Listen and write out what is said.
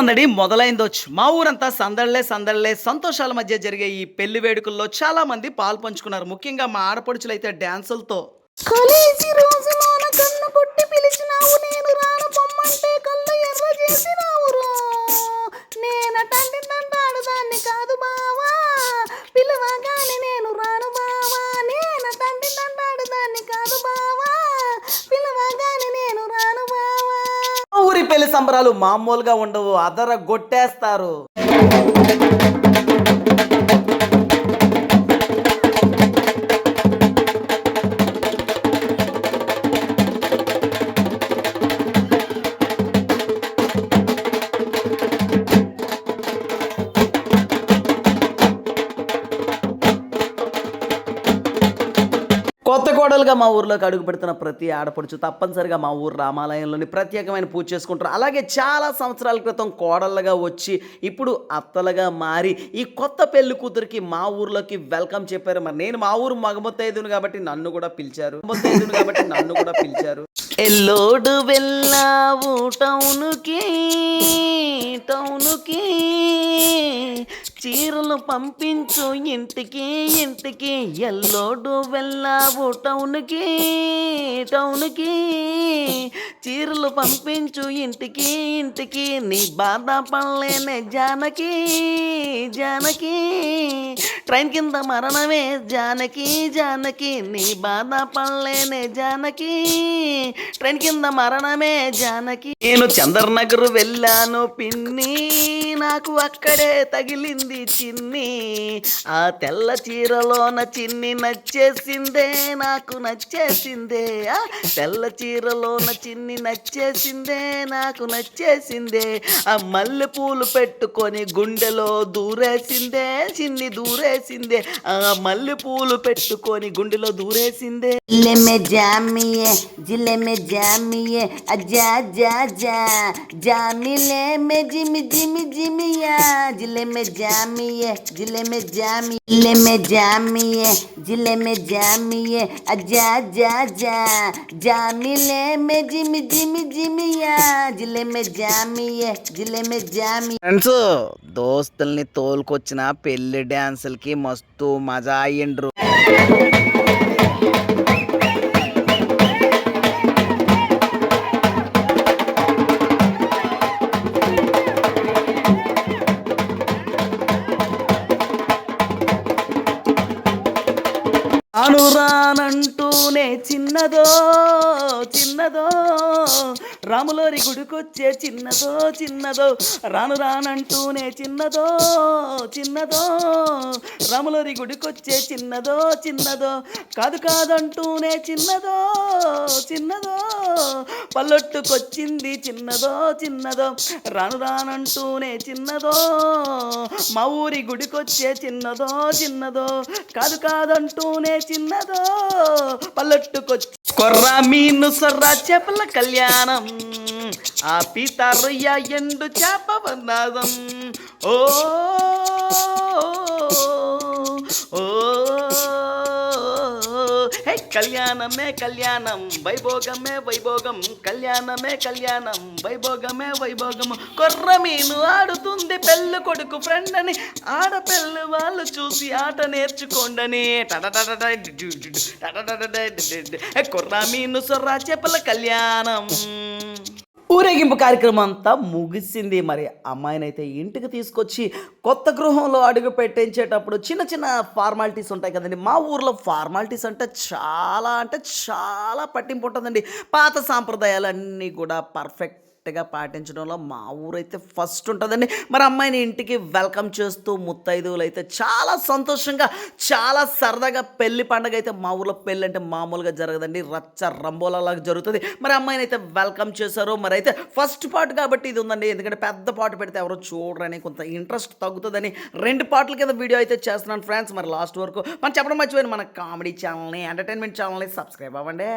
సందడి మొదలైందొచ్చు మా ఊరంతా సందడిలే సందడిలే సంతోషాల మధ్య జరిగే ఈ పెళ్ళి వేడుకల్లో చాలా మంది పాలు పంచుకున్నారు. ముఖ్యంగా మా ఆడపడుచులు అయితే డాన్సులతో కాలేజీ పెళ్ళి సంబరాలు మామూలుగా ఉండవు. అదర గొట్టేస్తారు. కొత్త కోడలుగా మా ఊర్లోకి అడుగు పెడుతున్న ప్రతి ఆడపడుచు తప్పనిసరిగా మా ఊరు రామాలయంలోని ప్రత్యేకమైన పూజ చేసుకుంటారు. అలాగే చాలా సంవత్సరాల క్రితం కోడళ్ళగా వచ్చి ఇప్పుడు అత్తలుగా మారి ఈ కొత్త పెళ్ళి కూతురికి మా ఊర్లోకి వెల్కమ్ చెప్పారు. మరి నేను మా ఊరు మగమొత్తైదును కాబట్టి నన్ను కూడా పిలిచారు. కాబట్టి నన్ను కూడా పిలిచారు. ఎల్లోడు వెళ్ళావు టౌనుకి పిల్లలు పంపించు ఇంటికి ఇంటికి. ఎల్లోడు వెళ్ళావు టౌన్కి టౌన్కి. చీరలు పంపించు ఇంటికి ఇంటికి. నీ బాధ పడలేనే జానకి జానకి. ట్రైన్ కింద మరణమే జానకి జానకి. నీ బాధ పడలేనే జానకి. ట్రైన్ కింద మరణమే జానకి. నేను చంద్రనగర్ వెళ్ళాను పిన్ని. నాకు అక్కడే తగిలింది చిన్న. చిన్ని ఆ తెల్ల చీరలోన చిన్ని నచ్చేసిందే నాకు నచ్చేసిందే. ఆ తెల్ల చీరలోన చిన్ని నచ్చేసిందే నాకు నచ్చేసిందే. ఆ మల్లె పూలు పెట్టుకొని గుండెలో దూరేసిందే చిన్ని దూరేసిందే. ఆ మల్లె పూలు పెట్టుకొని గుండెలో దూరేసిందే. జిల్లెమె జామియే జిల్లెమె జామియే అజ్జా జా జా జామిలే జిమి జిమి జిమియా. జిల్లెమె జామియే जिले में जामिए जिले में जामी जिले में जामिए जिले में जामिए अजा जा जा जामिले में जिमी जिमी जिमिया जिले में जामिए जिले में जामी ఫ్రెండ్స్ దోస్తుల్ని తోలుకొచ్చిన పెళ్లి డ్యాన్సులకి మస్తు మజా అయ్యిండ్రు అనురానంటూనే చిన్నదో చిన్నదో రాములోరి గుడికొచ్చే చిన్నదో చిన్నదో రాను రానంటూనే చిన్నదో చిన్నదో రాములరి గుడికొచ్చే చిన్నదో చిన్నదో కాదు కాదంటూనే చిన్నదో చిన్నదో పల్లొట్టుకొచ్చింది చిన్నదో చిన్నదో రాను రానంటూనే చిన్నదో మా ఊరి గుడికొచ్చే చిన్నదో చిన్నదో కాదు కాదంటూనే చిన్నదో పల్లొట్టుకొచ్చి కొర్రా మీను సర్రా చేపల కళ్యాణం ఆ పీత ఎండు చేప వందాదం ఓ కళ్యాణమే కళ్యాణం వైభోగమే వైభోగం. కళ్యాణమే కళ్యాణం వైభోగమే వైభోగము కొర్ర మీను ఆడుతుంది పెళ్ళి కొడుకు ఫ్రెండ్ అని ఆడపిల్లు వాళ్ళు చూసి ఆట నేర్చుకోండని. టటటటట కొర్ర మీను సొర్రా చేపల కళ్యాణం. ఊరేగింపు కార్యక్రమం అంతా ముగిసింది. మరి అమ్మాయిని అయితే ఇంటికి తీసుకొచ్చి కొత్త గృహంలో అడుగు పెట్టించేటప్పుడు చిన్న చిన్న ఫార్మాలిటీస్ ఉంటాయి కదండి. మా ఊర్లో ఫార్మాలిటీస్ అంటే చాలా అంటే చాలా పట్టింపు ఉంటుందండి. పాత సాంప్రదాయాలన్నీ కూడా పర్ఫెక్ట్ పర్ఫెక్ట్గా పాటించడంలో మా ఊరైతే ఫస్ట్ ఉంటుందండి. మరి అమ్మాయిని ఇంటికి వెల్కమ్ చేస్తూ ముత్తైదువులు అయితే చాలా సంతోషంగా చాలా సరదాగా పెళ్ళి పండగ అయితే మా ఊర్లో పెళ్ళి అంటే మామూలుగా జరగదండి. రచ్చ రంబోలలాగా జరుగుతుంది. మరి అమ్మాయిని అయితే వెల్కమ్ చేశారు. మరి అయితే ఫస్ట్ పార్ట్ కాబట్టి ఇది ఉందండి. ఎందుకంటే పెద్ద పాట పెడితే ఎవరో చూడరని కొంత ఇంట్రెస్ట్ తగ్గుతుందని రెండు పాటల కింద వీడియో అయితే చేస్తున్నాను ఫ్రెండ్స్ మరి లాస్ట్ వరకు మనం చెప్పడం మర్చిపోయింది మన కామెడీ ఛానల్ని ఎంటర్టైన్మెంట్ ఛానల్ని సబ్స్క్రైబ్ అవ్వండి.